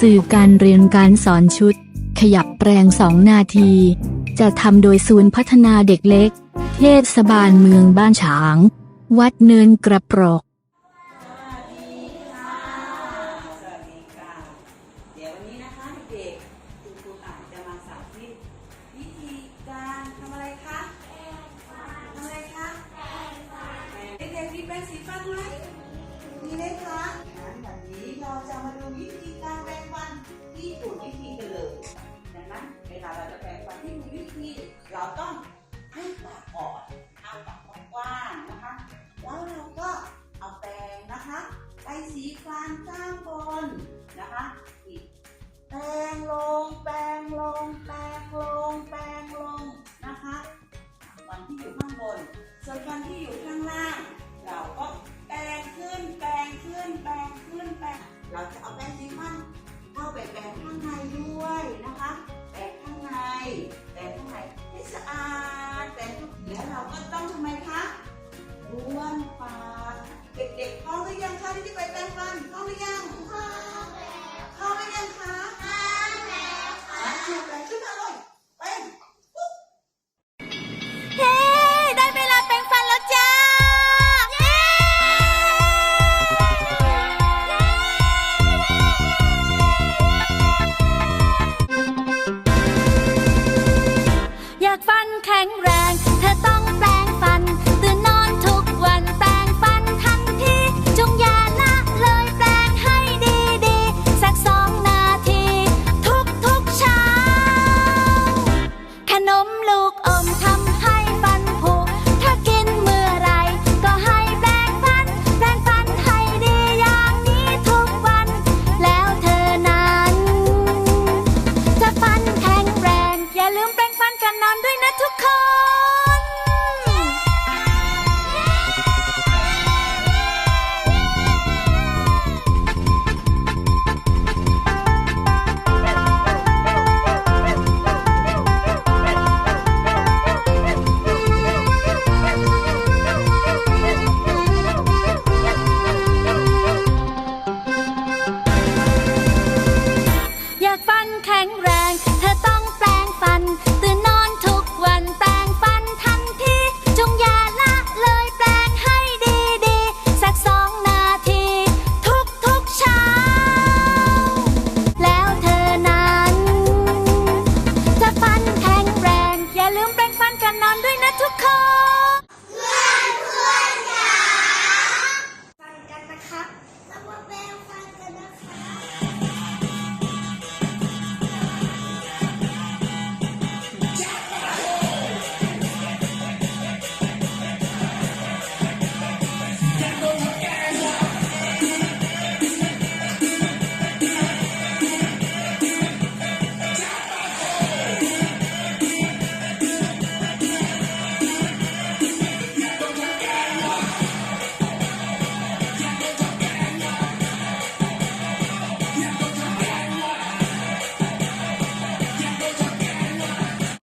สื่อการเรียนการสอนชุด ขยับแปลงสองนาที จะทำโดยศูนย์พัฒนาเด็กเล็ก เทศบาลเมืองบ้านฉาง วัดเนินกระปรกสวัสดีค่ะเดี๋ยวนี้นะเด็กครูครูต่ายจะมาสาธิตวิธีการทำอะไรคะทำอะไรคะเด็กๆมีแปรงสีฟันไหมมีไหมคะงั้นวันนี้เราจะมาดูวิธี ที่ถูกวิธีกันเลยดังนั้นเวลาเราจะแปรงฟันที่ถูกวิธี เราต้องให้ปากก่อนเอาปากกว้างๆนะคะ แล้วเราก็เอาแปรงนะคะไปสีฟันข้างบนนะคะแปรงลง แปรงลง แปรงลง แปรงลงนะคะฟันที่อยู่ข้างบน ส่วนฟันที่อยู่